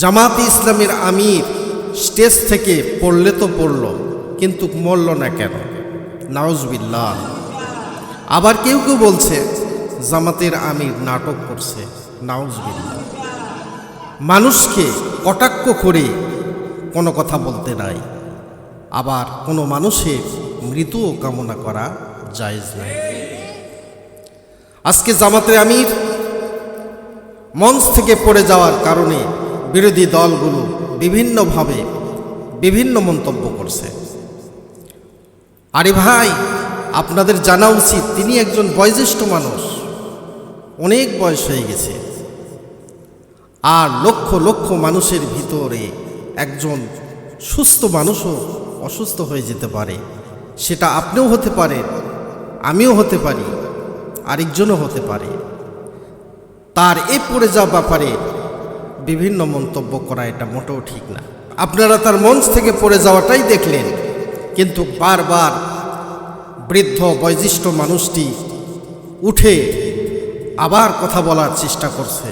জামাত ইসলামের আমির স্টেজ থেকে পড়লে তো পড়ল, কিন্তু মরল না কেন? নাউজবিল্লাহ। আবার কেউ কেউ বলছে, জামাতের আমির নাটক করছে। নাউজবিল্লাহ। মানুষকে কটাক্ষ করে কোনো কথা বলতে নাই। আবার কোনো মানুষের মৃত্যুও কামনা করা জায়েজ নাই। আজকে জামাতের আমির মঞ্চ থেকে পড়ে যাওয়ার কারণে বিরোধী দলগুলো বিভিন্নভাবে বিভিন্ন মন্তব্য করছে। আরে ভাই, আপনাদের জানা উচিত, তিনি একজন বয়োজ্যেষ্ঠ মানুষ। অনেক বয়স হয়ে গেছে। আর লক্ষ লক্ষ মানুষের ভিতরে একজন সুস্থ মানুষও অসুস্থ হয়ে যেতে পারে। সেটা আপনিও হতে পারেন, আমিও হতে পারি, আরেকজনও হতে পারে। তার এ পড়ে যাওয়া ব্যাপারে বিভিন্ন মন্তব্য করা এটা মোটেও ঠিক না। আপনারা তার মঞ্চ থেকে পড়ে যাওয়াটাই দেখলেন। কিন্তু বারবার বৃদ্ধ, বয়োজ্যেষ্ঠ মানুষটি উঠে আবার কথা বলার চেষ্টা করছে।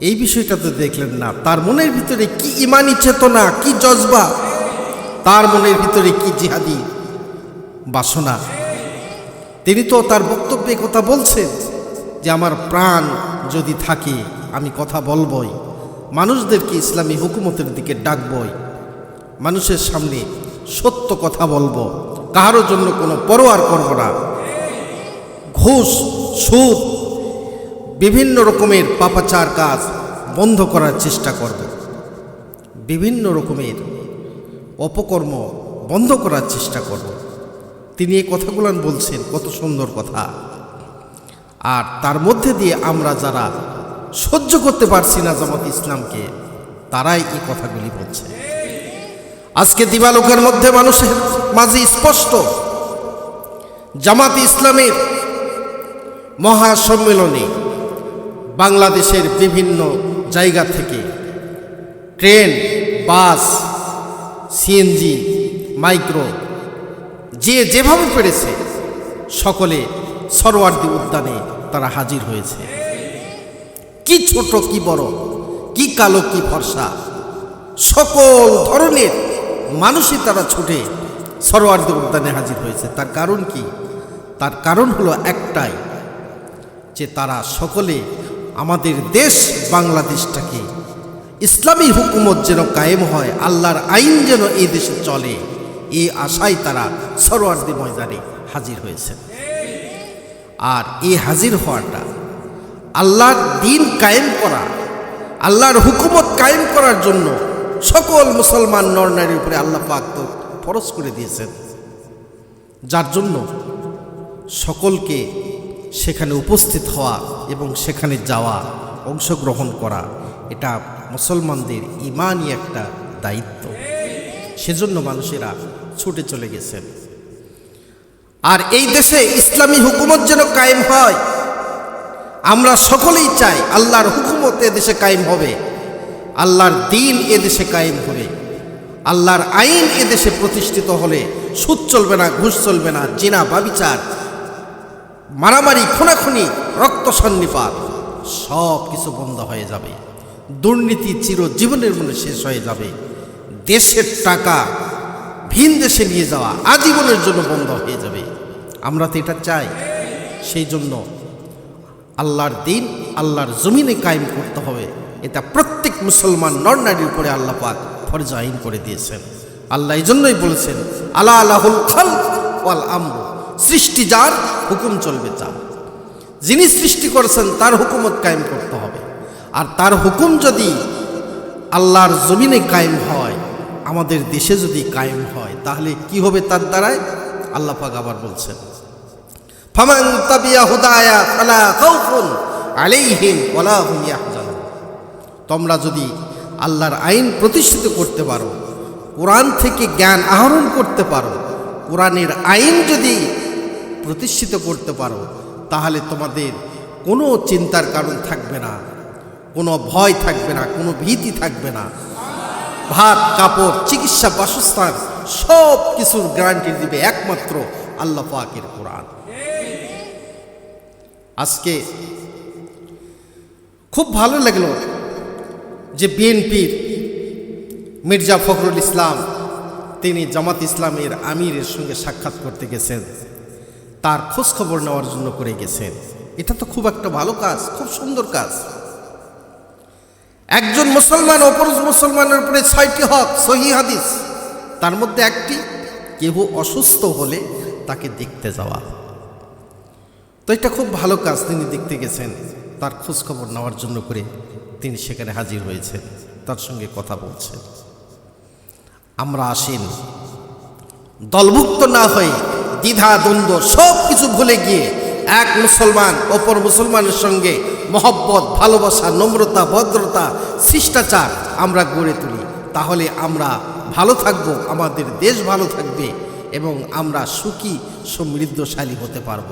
এই বিষয়টা তো দেখলেন না। তার মনের ভিতরে কি ইমানি চেতনা, কি জজবা, তার মনের ভিতরে কি জিহাদি বাসনা। তিনি তো তার বক্তব্যে কথা বলছেন যে, আমার প্রাণ যদি থাকে আমি কথা বলবই। মানুষদেরকে ইসলামী হুকুমতের দিকে ডাকবই। মানুষের সামনে সত্য কথা বলব। কারোর জন্য কোনো পরোয়ার করব না। ঘুষ, সুদ, বিভিন্ন রকমের পাপাচার কাজ বন্ধ করার চেষ্টা করব। বিভিন্ন রকমের অপকর্ম বন্ধ করার চেষ্টা করব। তিনি এই কথাগুলো বলছেন, কত সুন্দর কথা। আর তার মধ্যে দিয়ে আমরা যারা সহ্য করতে পারছি না জামাত ইসলামকে। তারাই এই কথাগুলি বলছে। আজকে দিবালোকের মধ্যে মানুষের মাঝে স্পষ্ট জামাত ইসলামের মহাসম্মেলনে বাংলাদেশের বিভিন্ন জায়গা থেকে ট্রেন, বাস সিএনজি মাইক্রো, যে যেভাবে পেরেছে, সকলে সরোয়ার্দি উদ্যানে তারা হাজির হয়েছে। কি ছোট, কি বড়, কি কালো, কি ফর্সা। সকল ধরনের মানুষই তারা ছুটে সরোয়ার্দি উদ্যানে হাজির হয়েছে। তার কারণ কি? তার কারণ হলো একটাই, যে তারা সকলে আমাদের দেশ বাংলাদেশটাকে ইসলামী হুকুমত যেন কায়েম হয়, আল্লাহর আইন যেন এই দেশে চলে, এই আশায় তারা সরোয়ার্দি ময়দানে হাজির হয়েছেন। আর এই হাজির হওয়াটা আল্লাহর দিন কায়েম করা, আল্লাহর হুকুমত কায়েম করার জন্য সকল মুসলমান নর নারীর উপরে আল্লাহ পাক তো করে দিয়েছেন। যার জন্য সকলকে সেখানে উপস্থিত হওয়া এবং সেখানে যাওয়া, অংশগ্রহণ করা, এটা মুসলমানদের ইমানই একটা দায়িত্ব। সেজন্য মানুষেরা ছুটে চলে গেছেন। আর এই দেশে ইসলামী হুকুমত যেন কায়েম হয় আমরা সকলেই চাই আল্লাহর হুকুমত এ দেশে কায়েম হবে। আল্লাহর দিন এদেশে কায়েম হবে। আল্লাহর আইন এ দেশে প্রতিষ্ঠিত হলে সুদ চলবে না, ঘুষ চলবে না, জিনা বাবিচার মারামারি, খুনাখুনি, রক্ত সন্নিপাত, সব কিছু বন্ধ হয়ে যাবে। দুর্নীতি চিরজীবনের মনে শেষ হয়ে যাবে। দেশের টাকা ভিন দেশে নিয়ে যাওয়া আজীবনের জন্য বন্ধ হয়ে যাবে। আমরা তো এটা চাই। সেই জন্য আল্লাহর দিন, আল্লাহর জমিনে কায়েম করতে হবে। এটা প্রত্যেক মুসলমান নর নারীর উপরে আল্লাহ পাক ফরজ আইন করে দিয়েছেন। আল্লাহ এই জন্যই বলেছেন আল্লাহ আল্লাহুল খাল ওয়াল আমর। সৃষ্টি যার, হুকুম চলবে চার যিনি সৃষ্টি করেছেন, তার হুকুমত কায়েম করতে হবে। আর তার হুকুম যদি আল্লাহর জমিনে কায়েম হয়, আমাদের দেশে যদি কায়েম হয়, তাহলে কি হবে তার দ্বারায়? আল্লাহ পাক আবার বলছেন ফামান তাবিয়া হুদায়া ফালা খাউফুন আলাইহিম ওয়ালা হুম ইয়াহজানুন। তোমরা যদি আল্লাহর আইন প্রতিষ্ঠিত করতে পারো, কোরআন থেকে জ্ঞান আহরণ করতে পারো, কোরআনের আইন যদি প্রতিষ্ঠিত করতে পারো, তাহলে তোমাদের কোনো চিন্তার কারণ থাকবে না, কোনো ভয় থাকবে না, কোনো ভীতি থাকবে না। ভাত, কাপড়, চিকিৎসা, বাসস্থান সব কিছুর গ্যারান্টি দিবে একমাত্র আল্লাহ পাকের কোরআন। আজকে খুব ভালো লাগল যে বিএনপির মির্জা ফখরুল ইসলাম, তিনি জামাত ইসলামের আমিরের সঙ্গে সাক্ষাৎ করতে গেছেন, তার খোঁজখবর নেওয়ার জন্য করে গেছেন। এটা তো খুব একটা ভালো কাজ, খুব সুন্দর কাজ। একজন মুসলমান অপর মুসলমানের উপরে ছয়টি হক, সহি হাদিস, তার মধ্যে একটি কেউ অসুস্থ হলে তাকে দেখতে যাওয়া। তো এটা খুব ভালো কাজ তিনি দেখতে গেছেন। তার খোঁজখবর নেওয়ার জন্য করে তিনি সেখানে হাজির হয়েছেন। তার সঙ্গে কথা বলছেন আমরা আসেন। দলভুক্ত না হয়ে দ্বিধা, দ্বন্দ্ব সব কিছু ভুলে গিয়ে এক মুসলমান, অপর মুসলমানের সঙ্গে মহব্বত, ভালোবাসা, নম্রতা, ভদ্রতা, শিষ্টাচার আমরা গড়ে তুলি। তাহলে আমরা ভালো থাকব, আমাদের দেশ ভালো থাকবে এবং আমরা সুখী, সমৃদ্ধশালী হতে পারব।